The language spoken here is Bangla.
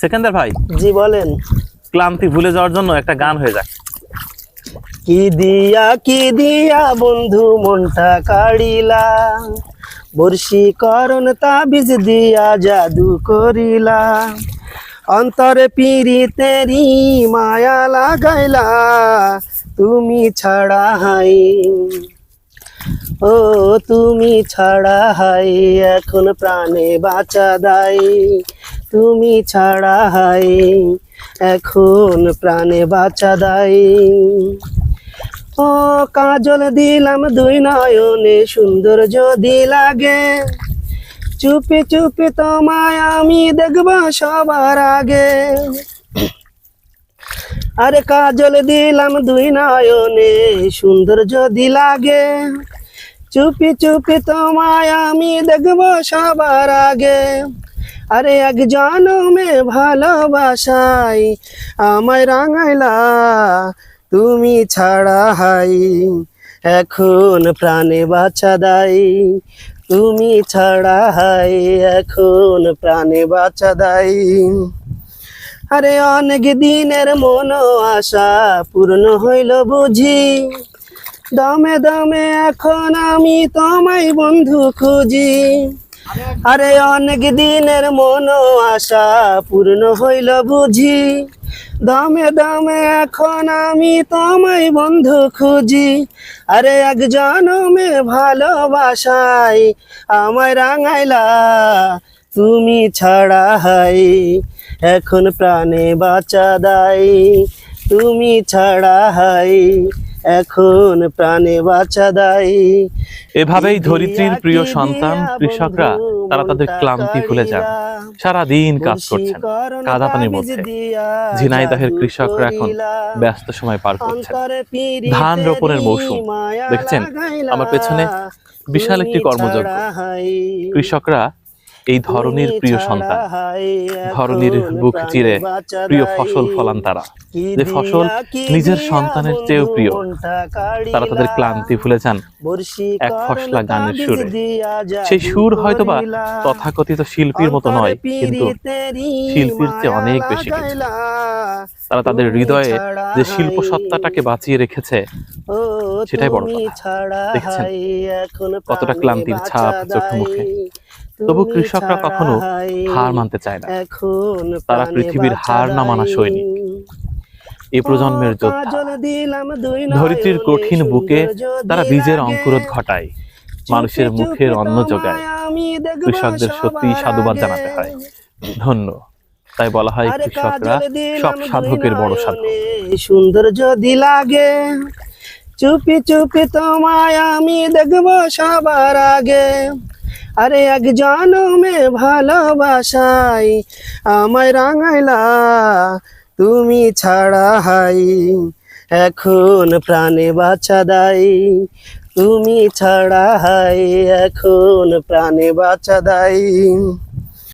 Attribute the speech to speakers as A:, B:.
A: সেকেন্দার ভাই?
B: জি বলেন।
A: ক্লান্তি ভুলে যাওয়ার জন্য একটা গান হয়ে যাক
B: কি দিয়া কি দিয়া বন্ধু মনটা কাড়িলা? বর্ষি করণ তাবিজ দিয়া জাদু করিলা। অন্তরে পিড়ি তেরি মায়া লাগাইলা। তুমি ছাড়া হাই। ও তুমি ছাড়া হাই এখন প্রাণে বাঁচা দাই। তুমি ছাড়া হাই এখন প্রাণে বাঁচা দাই ও কাজল, দিলাম দুই নয়নে, সুন্দর যদি লাগে, চুপি চুপি তোমায় আমি দেখব সবার আগে। আরে কাজল, দিলাম দুই নয়নে, সুন্দর যদি লাগে, চুপি চুপি তোমায় আমি দেখব সবার আগে। আরে এক জনমে ভালোবাসাই আমায় রাঙাইলা, তুমি ছাড়া হাই, এখন প্রাণে বাঁচা দাই, তুমি ছাড়া হাই, এখন প্রাণে বাঁচা দাই। আরে অনেক দিনের মন আশা পূর্ণ হইল বুঝি, দমে দমে এখন আমি তোমায় বন্ধু খুঁজি। আরে অনেক দিনের মন আশা পূর্ণ হইল বুঝি। দমে দমে এখন আমি তোমায় বন্ধু খুঁজি। আরে এক জনমে ভালোবাসাই আমায় রাঙাইলা, তুমি ছাড়া হাই, এখন প্রাণে বাঁচা দাই, তুমি ছাড়া হাই। এখন প্রাণে বাঁচা দাই
A: এভাবেই ধরিত্রীর প্রিয় সন্তান কৃষকরা তারা তাদের ক্লান্তি ভুলে যান। সারা দিন কাজ করছেন। কাদা পানির মধ্যে ঝিনাইদহের কৃষকরা এখন ব্যস্ত সময় পার করছেন। ধান রোপণের মৌসুম। দেখছেন আমার পেছনে বিশাল একটি কর্মযজ্ঞ। কৃষকরা এই ধরনের প্রিয় সন্তান ধরনের বুক চিরে প্রিয় ফসল ফলান তারা। যে ফসল নিজের সন্তানের চেয়েও প্রিয় তারা তাদের ক্লান্তি ভুলে যান। এক ফসলা গানের সুরে। সেই সুর হয়তোবা তথাকথিত শিল্পীর মতো নয় কিন্তু শিল্পীর চেয়ে অনেক বেশি কিছু। তারা তাদের হৃদয়ে যে শিল্প সত্তাটাকে বাঁচিয়ে রেখেছে সেটাই বড় কথা। দেখছেন কতটা ক্লান্তির ছাপ চোখে মুখে। তবু কৃষকরা কখনো হার মানতে চায় না। তারা পৃথিবীর হার না মানা সৈনিক। এই প্রজন্মের যোদ্ধা। ধরিত্রীর কঠিন বুকে তারা বীজের অঙ্কুরোধ ঘটায় মানুষের মুখের অন্ন যোগায়। কৃষকদের সত্যি সাধুবাদ জানাতে হয়। ধন্য। তাই বলা হয় কৃষকরা সব সাধকের বড় সাধক।
B: সুন্দর যদি লাগে। চুপি চুপি তোমায় আমি দেখব সবার আগে। আরে এক জনমে ভালোবাসাই, আমায় রাঙাইলা, তুমি ছাড়া হাই। এখন প্রাণে বাছা দাই, তুমি ছাড়া হাই, এখন প্রাণে বাছা দাই।